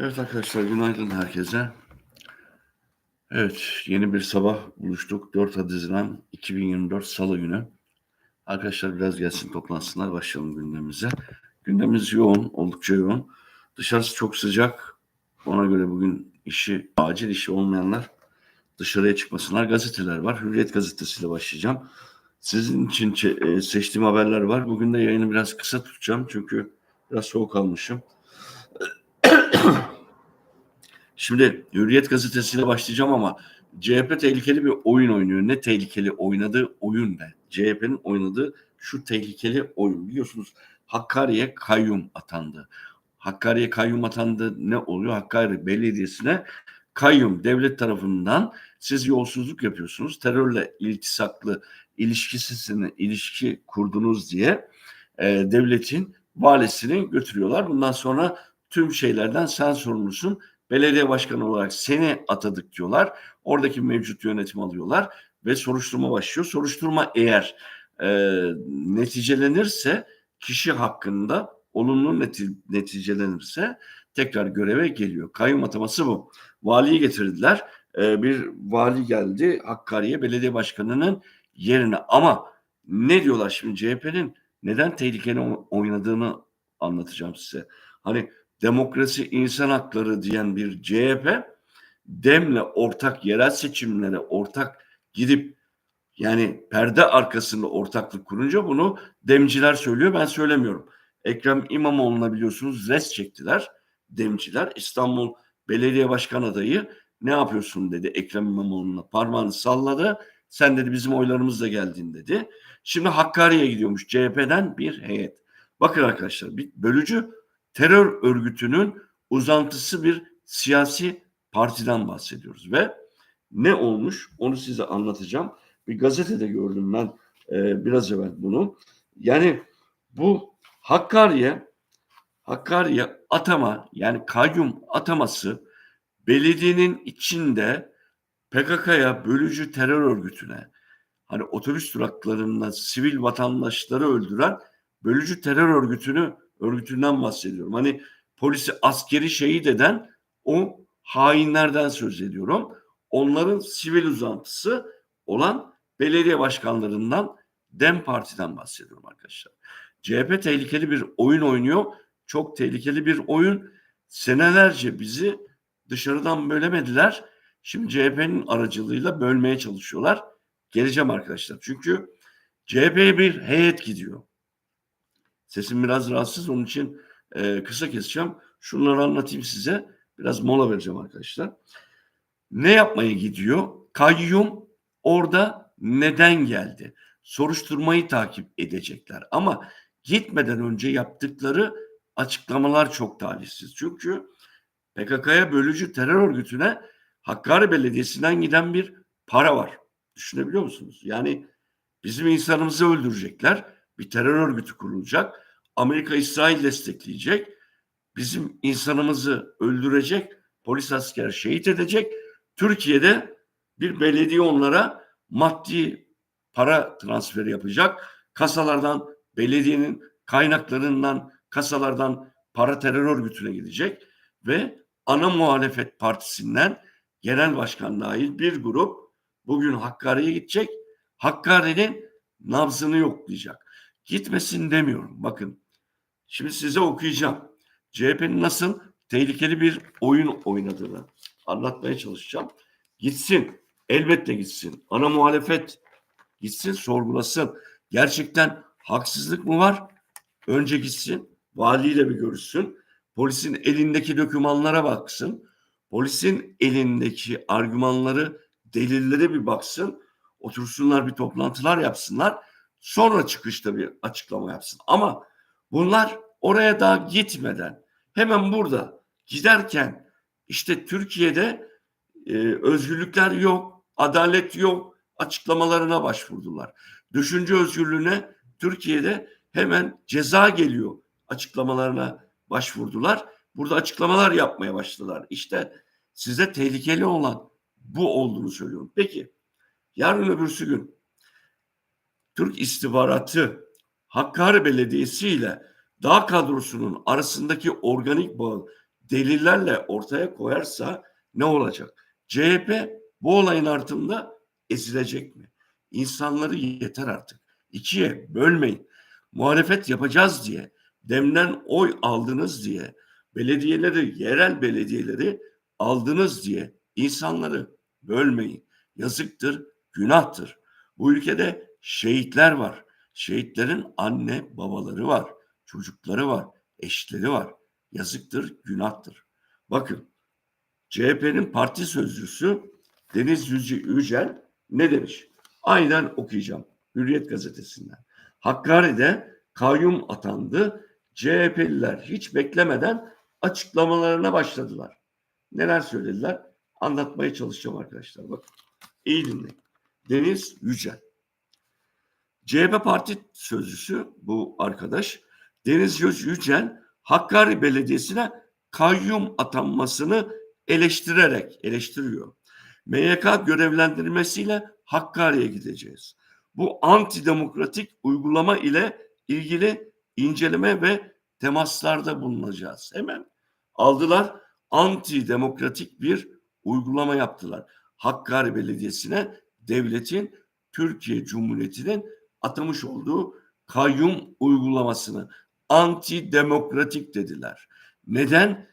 Evet arkadaşlar günaydın herkese. Evet yeni bir sabah buluştuk. 4 Haziran 2024 Salı günü. Arkadaşlar biraz gelsin toplansınlar başlayalım gündemimize. Gündemimiz yoğun, oldukça yoğun. Dışarısı çok sıcak. Ona göre bugün işi, acil işi olmayanlar dışarıya çıkmasınlar. Gazeteler var. Hürriyet gazetesiyle başlayacağım. Sizin için e, seçtiğim haberler var. Bugün de yayını biraz kısa tutacağım çünkü biraz soğuk almışım. Şimdi Hürriyet gazetesiyle başlayacağım ama CHP tehlikeli bir oyun oynuyor. Ne tehlikeli oynadığı oyun ne? CHP'nin oynadığı şu tehlikeli oyun. Biliyorsunuz Hakkari'ye kayyum atandı. Hakkari'ye kayyum atandı ne oluyor? Hakkari Belediyesi'ne kayyum devlet tarafından siz yolsuzluk yapıyorsunuz. Terörle iltisaklı ilişkisine ilişki kurdunuz diye e, devletin valisini götürüyorlar. Bundan sonra tüm şeylerden sen sorumlusun belediye başkanı olarak seni atadık diyorlar. Oradaki mevcut yönetim alıyorlar ve soruşturma başlıyor. Soruşturma eğer e, neticelenirse kişi hakkında olumlu neti- neticelenirse tekrar göreve geliyor. Kayyum ataması bu. Valiyi getirdiler. E, bir vali geldi Hakkari'ye belediye başkanının yerine ama ne diyorlar şimdi CHP'nin neden tehlikeli oynadığını anlatacağım size. Hani demokrasi insan hakları diyen bir CHP demle ortak yerel seçimlere ortak gidip yani perde arkasında ortaklık kurunca bunu demciler söylüyor ben söylemiyorum. Ekrem İmamoğlu'na biliyorsunuz res çektiler demciler. İstanbul Belediye Başkan adayı ne yapıyorsun dedi Ekrem İmamoğlu'na parmağını salladı. Sen dedi bizim oylarımızla geldin dedi. Şimdi Hakkari'ye gidiyormuş CHP'den bir heyet. Bakın arkadaşlar bir bölücü terör örgütünün uzantısı bir siyasi partiden bahsediyoruz ve ne olmuş onu size anlatacağım. Bir gazetede gördüm ben e, biraz evvel bunu. Yani bu Hakkari'ye Hakkari'ye atama yani kayyum ataması belediyenin içinde PKK'ya bölücü terör örgütüne hani otobüs duraklarında sivil vatandaşları öldüren bölücü terör örgütünü örgütünden bahsediyorum. Hani polisi askeri şehit eden o hainlerden söz ediyorum. Onların sivil uzantısı olan belediye başkanlarından Dem Parti'den bahsediyorum arkadaşlar. CHP tehlikeli bir oyun oynuyor. Çok tehlikeli bir oyun. Senelerce bizi dışarıdan bölemediler. Şimdi CHP'nin aracılığıyla bölmeye çalışıyorlar. Geleceğim arkadaşlar. Çünkü CHP'ye bir heyet gidiyor. Sesim biraz rahatsız onun için e, kısa keseceğim. Şunları anlatayım size. Biraz mola vereceğim arkadaşlar. Ne yapmaya gidiyor? Kayyum orada neden geldi? Soruşturmayı takip edecekler. Ama gitmeden önce yaptıkları açıklamalar çok talihsiz. Çünkü PKK'ya bölücü terör örgütüne Hakkari Belediyesi'nden giden bir para var. Düşünebiliyor musunuz? Yani bizim insanımızı öldürecekler. Bir terör örgütü kurulacak. Amerika İsrail destekleyecek. Bizim insanımızı öldürecek. Polis asker şehit edecek. Türkiye'de bir belediye onlara maddi para transferi yapacak. Kasalardan belediyenin kaynaklarından kasalardan para terör örgütüne gidecek ve ana muhalefet partisinden genel başkan dahil bir grup bugün Hakkari'ye gidecek. Hakkari'nin nabzını yoklayacak. Gitmesin demiyorum. Bakın şimdi size okuyacağım. CHP'nin nasıl tehlikeli bir oyun oynadığını anlatmaya çalışacağım. Gitsin. Elbette gitsin. Ana muhalefet gitsin sorgulasın. Gerçekten haksızlık mı var? Önce gitsin. Valiyle bir görüşsün. Polisin elindeki dokümanlara baksın. Polisin elindeki argümanları, delillere bir baksın. Otursunlar bir toplantılar yapsınlar. Sonra çıkışta bir açıklama yapsın. Ama bunlar oraya daha gitmeden hemen burada giderken işte Türkiye'de e, özgürlükler yok, adalet yok açıklamalarına başvurdular. Düşünce özgürlüğüne Türkiye'de hemen ceza geliyor açıklamalarına başvurdular. Burada açıklamalar yapmaya başladılar. İşte size tehlikeli olan bu olduğunu söylüyorum. Peki yarın öbürsü gün Türk istihbaratı Hakkari Belediyesi ile dağ kadrosunun arasındaki organik bağı delillerle ortaya koyarsa ne olacak? CHP bu olayın altında ezilecek mi? İnsanları yeter artık. İkiye bölmeyin. Muhalefet yapacağız diye, demden oy aldınız diye, belediyeleri, yerel belediyeleri aldınız diye insanları bölmeyin. Yazıktır, günahtır. Bu ülkede şehitler var. Şehitlerin anne babaları var, çocukları var, eşleri var. Yazıktır, günahtır. Bakın CHP'nin parti sözcüsü Deniz Yüce Yücel ne demiş? Aynen okuyacağım Hürriyet gazetesinden. Hakkari'de kayyum atandı. CHP'liler hiç beklemeden açıklamalarına başladılar. Neler söylediler? Anlatmaya çalışacağım arkadaşlar. Bakın iyi dinleyin. Deniz Yücel. CHP parti sözcüsü bu arkadaş Deniz Yücel Hakkari Belediyesi'ne kayyum atanmasını eleştirerek eleştiriyor. MYK görevlendirmesiyle Hakkari'ye gideceğiz. Bu antidemokratik uygulama ile ilgili inceleme ve temaslarda bulunacağız. Hemen aldılar antidemokratik bir uygulama yaptılar. Hakkari Belediyesi'ne devletin Türkiye Cumhuriyeti'nin atamış olduğu kayyum uygulamasını antidemokratik dediler. Neden?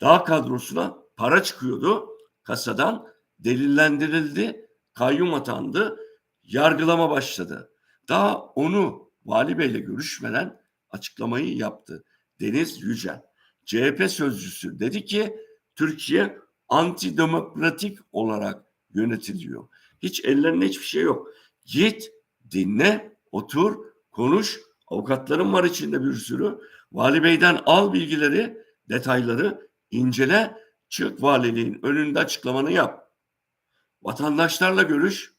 Dağ kadrosuna para çıkıyordu kasadan delillendirildi, kayyum atandı, yargılama başladı. Daha onu Vali Bey'le görüşmeden açıklamayı yaptı. Deniz Yücel. CHP sözcüsü dedi ki Türkiye antidemokratik olarak yönetiliyor. Hiç ellerinde hiçbir şey yok. Git, dinle, otur, konuş. Avukatların var içinde bir sürü. Vali Bey'den al bilgileri, detayları, incele, çık valiliğin önünde açıklamanı yap. Vatandaşlarla görüş,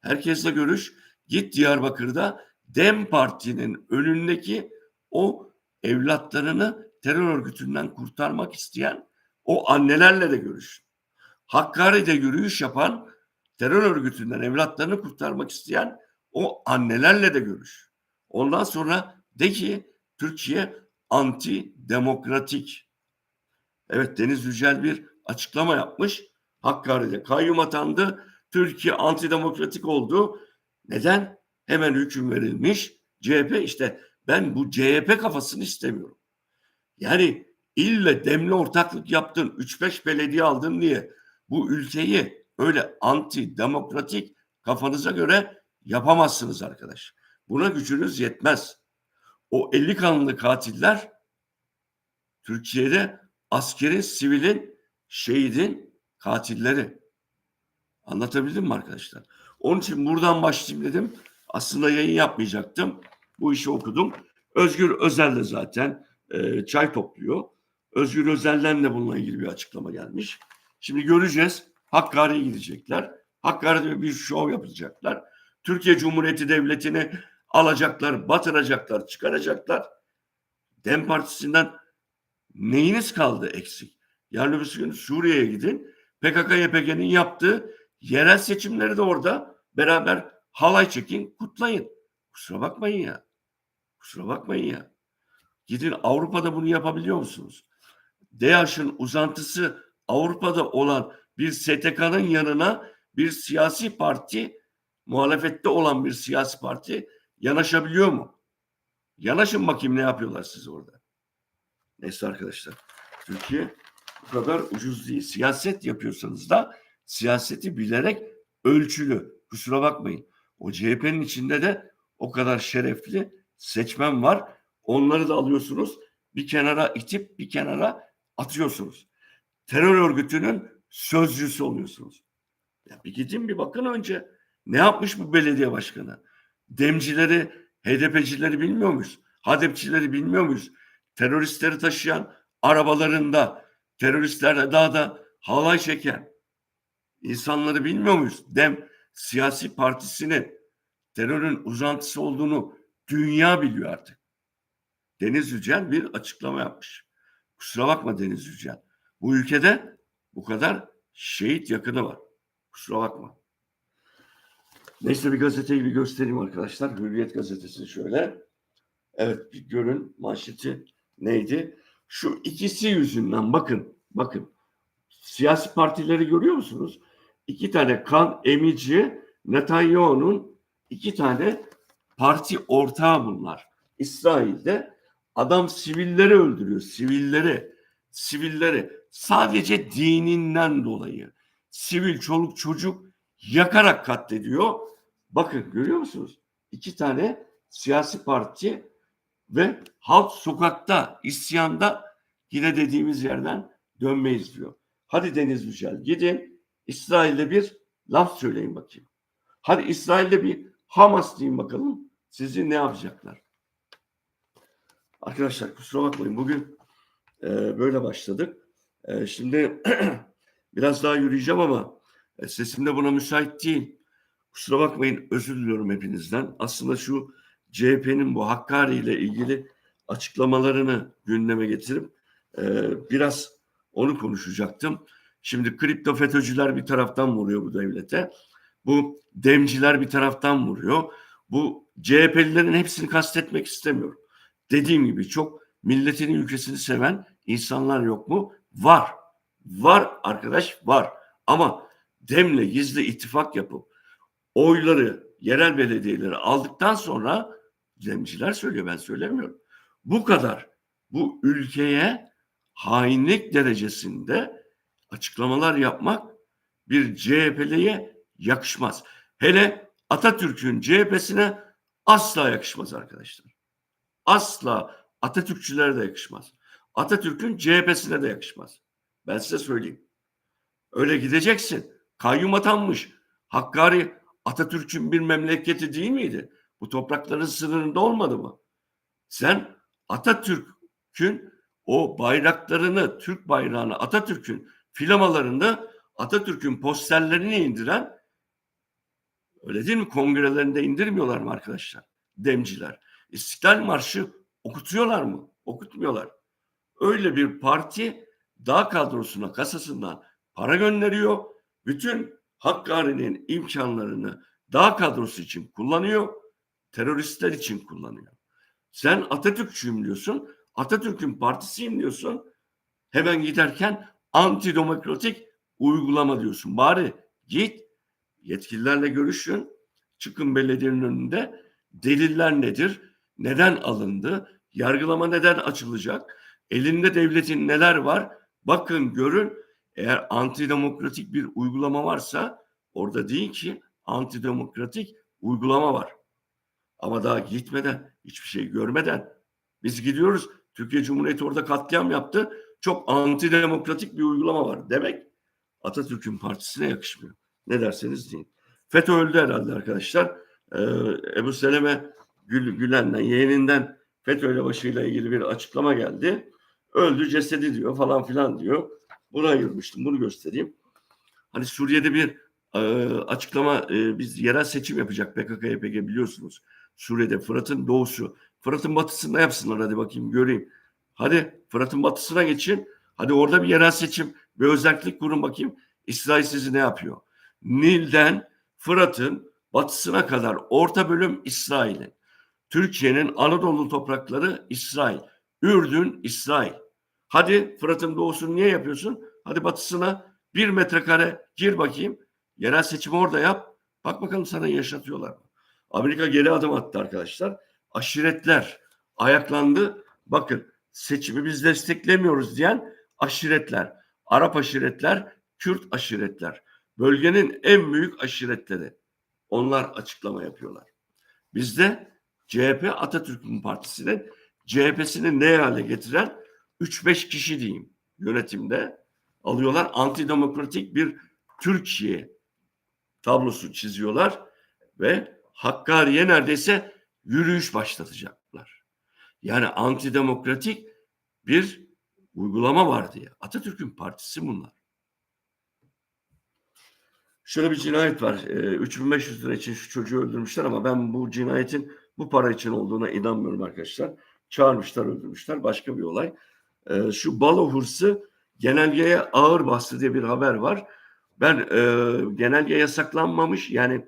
herkesle görüş. Git Diyarbakır'da Dem Parti'nin önündeki o evlatlarını terör örgütünden kurtarmak isteyen o annelerle de görüş. Hakkari'de yürüyüş yapan terör örgütünden evlatlarını kurtarmak isteyen o annelerle de görüş. Ondan sonra de ki Türkiye anti demokratik. Evet Deniz Yücel bir açıklama yapmış. Hakkari'de kayyum atandı. Türkiye antidemokratik oldu. Neden? Hemen hüküm verilmiş. CHP işte ben bu CHP kafasını istemiyorum. Yani ille demli ortaklık yaptın, 3-5 belediye aldın diye bu ülkeyi öyle antidemokratik kafanıza göre yapamazsınız arkadaş. Buna gücünüz yetmez. O 50 kanlı katiller Türkiye'de askerin, sivilin, şehidin katilleri. Anlatabildim mi arkadaşlar? Onun için buradan başlayayım dedim. Aslında yayın yapmayacaktım. Bu işi okudum. Özgür Özel de zaten e, çay topluyor. Özgür Özel'den de bununla ilgili bir açıklama gelmiş. Şimdi göreceğiz. Hakkari'ye gidecekler. Hakkari'de bir şov yapacaklar. Türkiye Cumhuriyeti Devleti'ni alacaklar, batıracaklar, çıkaracaklar. Dem Partisi'nden neyiniz kaldı eksik? Yarın öbür gün Suriye'ye gidin. PKK YPG'nin yaptığı yerel seçimleri de orada beraber halay çekin, kutlayın. Kusura bakmayın ya. Kusura bakmayın ya. Gidin Avrupa'da bunu yapabiliyor musunuz? DAEŞ'in uzantısı Avrupa'da olan bir STK'nın yanına bir siyasi parti, muhalefette olan bir siyasi parti yanaşabiliyor mu? Yanaşın bakayım ne yapıyorlar siz orada. Neyse arkadaşlar. Türkiye bu kadar ucuz değil. Siyaset yapıyorsanız da siyaseti bilerek ölçülü. Kusura bakmayın. O CHP'nin içinde de o kadar şerefli seçmen var. Onları da alıyorsunuz. Bir kenara itip bir kenara atıyorsunuz. Terör örgütünün sözcüsü oluyorsunuz. Ya bir gidin bir bakın önce. Ne yapmış bu belediye başkanı? Demcileri, HDP'cileri bilmiyor muyuz? HADEP'çileri bilmiyor muyuz? Teröristleri taşıyan arabalarında teröristlerle daha da halay çeken insanları bilmiyor muyuz? Dem siyasi partisinin terörün uzantısı olduğunu dünya biliyor artık. Deniz Yücel bir açıklama yapmış. Kusura bakma Deniz Yücel. Bu ülkede bu kadar şehit yakını var. Kusura bakma. Neyse bir gazeteyi bir göstereyim arkadaşlar. Hürriyet gazetesi şöyle. Evet bir görün manşeti neydi? Şu ikisi yüzünden bakın, bakın. Siyasi partileri görüyor musunuz? İki tane kan emici Netanyahu'nun iki tane parti ortağı bunlar. İsrail'de adam sivilleri öldürüyor, sivilleri, sivilleri sadece dininden dolayı sivil çoluk çocuk yakarak katlediyor. Bakın görüyor musunuz? İki tane siyasi parti ve halk sokakta, isyanda yine dediğimiz yerden dönmeyiz diyor. Hadi Deniz Yücel gidin İsrail'de bir laf söyleyin bakayım. Hadi İsrail'de bir Hamas deyin bakalım. Sizi ne yapacaklar? Arkadaşlar kusura bakmayın bugün e, böyle başladık. E, şimdi biraz daha yürüyeceğim ama e, sesim de buna müsait değil. Kusura bakmayın özür diliyorum hepinizden. Aslında şu CHP'nin bu Hakkari ile ilgili açıklamalarını gündeme getirip e, biraz onu konuşacaktım. Şimdi kripto FETÖ'cüler bir taraftan vuruyor bu devlete. Bu demciler bir taraftan vuruyor. Bu CHP'lilerin hepsini kastetmek istemiyorum. Dediğim gibi çok milletini ülkesini seven insanlar yok mu? Var. Var arkadaş var. Ama demle gizli ittifak yapıp oyları yerel belediyeleri aldıktan sonra demciler söylüyor ben söylemiyorum. Bu kadar bu ülkeye hainlik derecesinde açıklamalar yapmak bir CHP'liye yakışmaz. Hele Atatürk'ün CHP'sine asla yakışmaz arkadaşlar. Asla Atatürkçülere de yakışmaz. Atatürk'ün CHP'sine de yakışmaz. Ben size söyleyeyim. Öyle gideceksin. Kayyum atanmış. Hakkari Atatürk'ün bir memleketi değil miydi? Bu toprakların sınırında olmadı mı? Sen Atatürk'ün o bayraklarını, Türk bayrağını, Atatürk'ün filamalarında Atatürk'ün posterlerini indiren öyle değil mi? Kongrelerinde indirmiyorlar mı arkadaşlar? Demciler. İstiklal Marşı okutuyorlar mı? Okutmuyorlar. Öyle bir parti dağ kadrosuna kasasından para gönderiyor. Bütün Hakkari'nin imkanlarını dağ kadrosu için kullanıyor. Teröristler için kullanıyor. Sen Atatürkçüyüm diyorsun. Atatürk'ün partisiyim diyorsun. Hemen giderken antidemokratik uygulama diyorsun. Bari git yetkililerle görüşün. Çıkın belediyenin önünde. Deliller nedir? Neden alındı? Yargılama neden açılacak? Elinde devletin neler var? Bakın görün. Eğer antidemokratik bir uygulama varsa orada değil ki antidemokratik uygulama var. Ama daha gitmeden, hiçbir şey görmeden biz gidiyoruz. Türkiye Cumhuriyeti orada katliam yaptı. Çok antidemokratik bir uygulama var. Demek Atatürk'ün partisine yakışmıyor. Ne derseniz deyin. FETÖ öldü herhalde arkadaşlar. Ee, Ebu Seleme Gül, Gülen'den, yeğeninden FETÖ ile başıyla ilgili bir açıklama geldi. Öldü cesedi diyor falan filan diyor. Bunu ayırmıştım. Bunu göstereyim. Hani Suriye'de bir e, açıklama e, biz yerel seçim yapacak PKK YPG biliyorsunuz. Suriye'de Fırat'ın doğusu. Fırat'ın batısında yapsınlar hadi bakayım göreyim. Hadi Fırat'ın batısına geçin. Hadi orada bir yerel seçim bir özellik kurun bakayım. İsrail sizi ne yapıyor? Nil'den Fırat'ın batısına kadar orta bölüm İsrail'in. Türkiye'nin Anadolu toprakları İsrail. Ürdün İsrail. Hadi Fırat'ın doğusunu niye yapıyorsun? Hadi batısına bir metrekare gir bakayım. Yerel seçim orada yap. Bak bakalım sana yaşatıyorlar mı? Amerika geri adım attı arkadaşlar. Aşiretler ayaklandı. Bakın seçimi biz desteklemiyoruz diyen aşiretler. Arap aşiretler, Kürt aşiretler. Bölgenin en büyük aşiretleri. Onlar açıklama yapıyorlar. Bizde CHP Atatürk'ün partisinin CHP'sini ne hale getiren 3-5 kişi diyeyim yönetimde alıyorlar. Antidemokratik bir Türkiye tablosu çiziyorlar ve Hakkari'ye neredeyse yürüyüş başlatacaklar. Yani antidemokratik bir uygulama var diye. Atatürk'ün partisi bunlar. Şöyle bir cinayet var. E, 3500 lira için şu çocuğu öldürmüşler ama ben bu cinayetin bu para için olduğuna inanmıyorum arkadaşlar. Çağırmışlar, öldürmüşler. Başka bir olay. E, şu balo hırsı genelgeye ağır bastı diye bir haber var. Ben e, genelge yasaklanmamış yani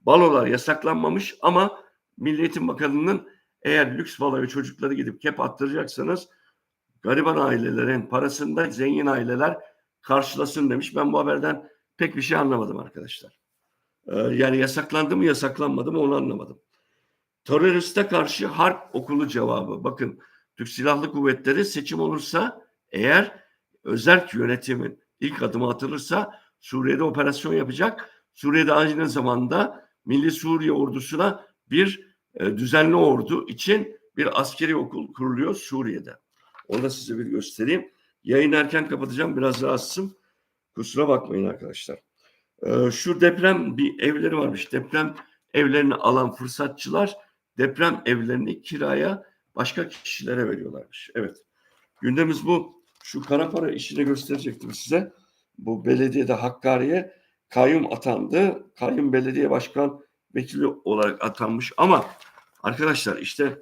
balolar yasaklanmamış ama Milli Eğitim Bakanı'nın eğer lüks baloya çocukları gidip kep attıracaksanız gariban ailelerin parasını da zengin aileler karşılasın demiş. Ben bu haberden pek bir şey anlamadım arkadaşlar. Ee, yani yasaklandı mı yasaklanmadı mı onu anlamadım. Teröriste karşı harp okulu cevabı. Bakın Türk Silahlı Kuvvetleri seçim olursa eğer özel yönetimin ilk adımı atılırsa Suriye'de operasyon yapacak. Suriye'de aynı zamanda Milli Suriye ordusuna bir e, düzenli ordu için bir askeri okul kuruluyor Suriye'de. Onu da size bir göstereyim. Yayın erken kapatacağım. Biraz rahatsızım. Kusura bakmayın arkadaşlar. Ee, şu deprem bir evleri varmış. Deprem evlerini alan fırsatçılar deprem evlerini kiraya başka kişilere veriyorlarmış. Evet. Gündemimiz bu. Şu kara para işini gösterecektim size. Bu belediyede Hakkari'ye kayyum atandı. Kayyum belediye başkan vekili olarak atanmış ama arkadaşlar işte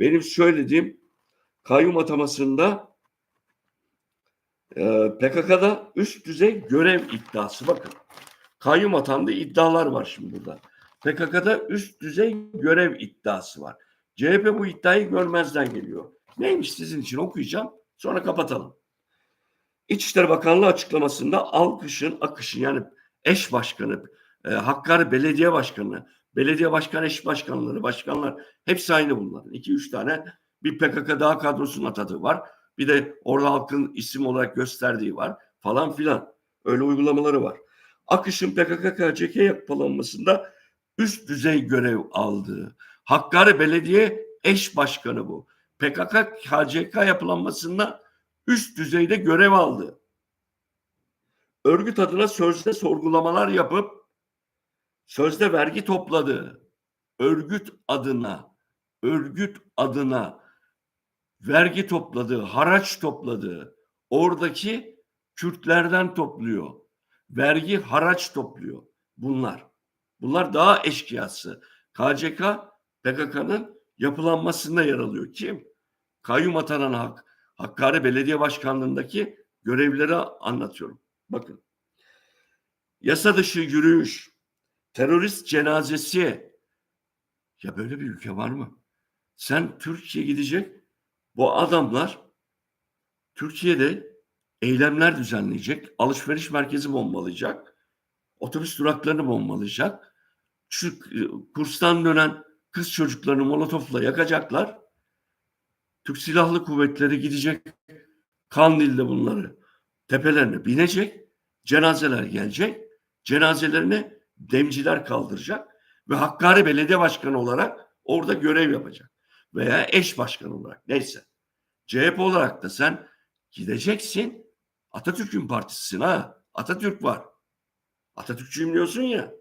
benim söylediğim kayyum atamasında e, PKK'da üst düzey görev iddiası bakın. Kayyum atandı iddialar var şimdi burada. PKK'da üst düzey görev iddiası var. CHP bu iddiayı görmezden geliyor. Neymiş sizin için okuyacağım sonra kapatalım. İçişleri Bakanlığı açıklamasında alkışın akışın yani eş başkanı, e, Hakkari Belediye Başkanı, belediye başkan eş başkanları, başkanlar hepsi aynı bunların. İki üç tane bir PKK daha kadrosunun atadığı var. Bir de orada halkın isim olarak gösterdiği var falan filan. Öyle uygulamaları var. Akış'ın PKK-KCK yapılanmasında üst düzey görev aldığı. Hakkari Belediye eş başkanı bu. PKK-KCK yapılanmasında üst düzeyde görev aldı. Örgüt adına sözde sorgulamalar yapıp sözde vergi topladı. Örgüt adına, örgüt adına vergi topladı, haraç topladı. Oradaki Kürtlerden topluyor. Vergi, haraç topluyor. Bunlar. Bunlar daha eşkıyası. KCK PKK'nın yapılanmasında yer alıyor. Kim? Kayyum atanan hak. Hakkari Belediye Başkanlığındaki görevleri anlatıyorum. Bakın. Yasa dışı yürüyüş, terörist cenazesi. Ya böyle bir ülke var mı? Sen Türkiye gidecek, bu adamlar Türkiye'de eylemler düzenleyecek, alışveriş merkezi bombalayacak, otobüs duraklarını bombalayacak, şu e, kurstan dönen kız çocuklarını molotofla yakacaklar. Türk Silahlı Kuvvetleri gidecek Kandil'de bunları tepelerine binecek, cenazeler gelecek, cenazelerini demciler kaldıracak ve Hakkari Belediye Başkanı olarak orada görev yapacak veya eş başkan olarak neyse. CHP olarak da sen gideceksin Atatürk'ün partisisin ha. Atatürk var. Atatürkçüyüm diyorsun ya.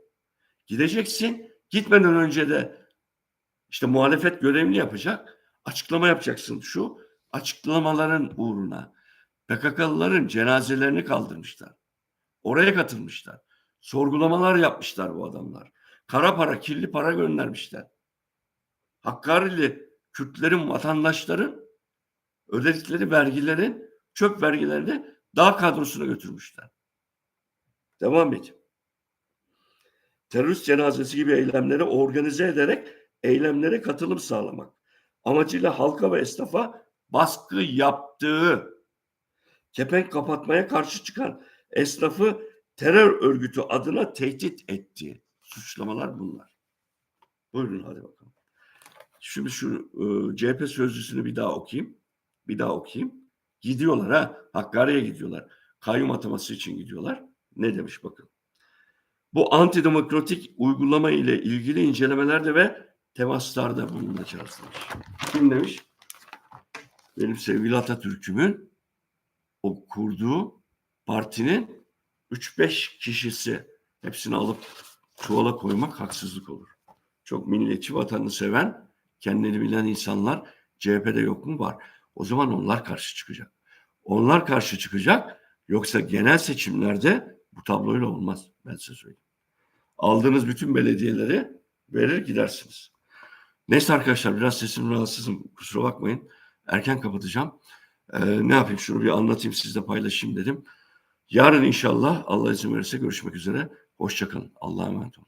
Gideceksin. Gitmeden önce de işte muhalefet görevini yapacak. Açıklama yapacaksın. Şu açıklamaların uğruna PKK'lıların cenazelerini kaldırmışlar. Oraya katılmışlar. Sorgulamalar yapmışlar bu adamlar. Kara para, kirli para göndermişler. Hakkari'li Kürtlerin, vatandaşların ödedikleri vergilerin, çöp vergilerini daha kadrosuna götürmüşler. Devam et. Terörist cenazesi gibi eylemleri organize ederek eylemlere katılım sağlamak. Amacıyla halka ve esnafa baskı yaptığı, kepenk kapatmaya karşı çıkan esnafı terör örgütü adına tehdit ettiği suçlamalar bunlar. Buyurun hadi bakalım. Şimdi şu e, CHP sözcüsünü bir daha okuyayım. Bir daha okuyayım. Gidiyorlar ha. Hakkari'ye gidiyorlar. Kayyum ataması için gidiyorlar. Ne demiş bakın. Bu antidemokratik uygulama ile ilgili incelemelerde ve temaslarda bulunacağız demiş. Kim demiş? Benim sevgili Atatürk'ümün o kurduğu partinin 3-5 kişisi hepsini alıp çuvala koymak haksızlık olur. Çok milliyetçi vatanını seven, kendini bilen insanlar CHP'de yok mu? Var. O zaman onlar karşı çıkacak. Onlar karşı çıkacak. Yoksa genel seçimlerde bu tabloyla olmaz. Ben size söyleyeyim. Aldığınız bütün belediyeleri verir gidersiniz. Neyse arkadaşlar biraz sesim rahatsızım. Kusura bakmayın. Erken kapatacağım. Ee, ne yapayım şunu bir anlatayım sizle paylaşayım dedim. Yarın inşallah Allah izin verirse görüşmek üzere. Hoşçakalın. Allah'a emanet olun.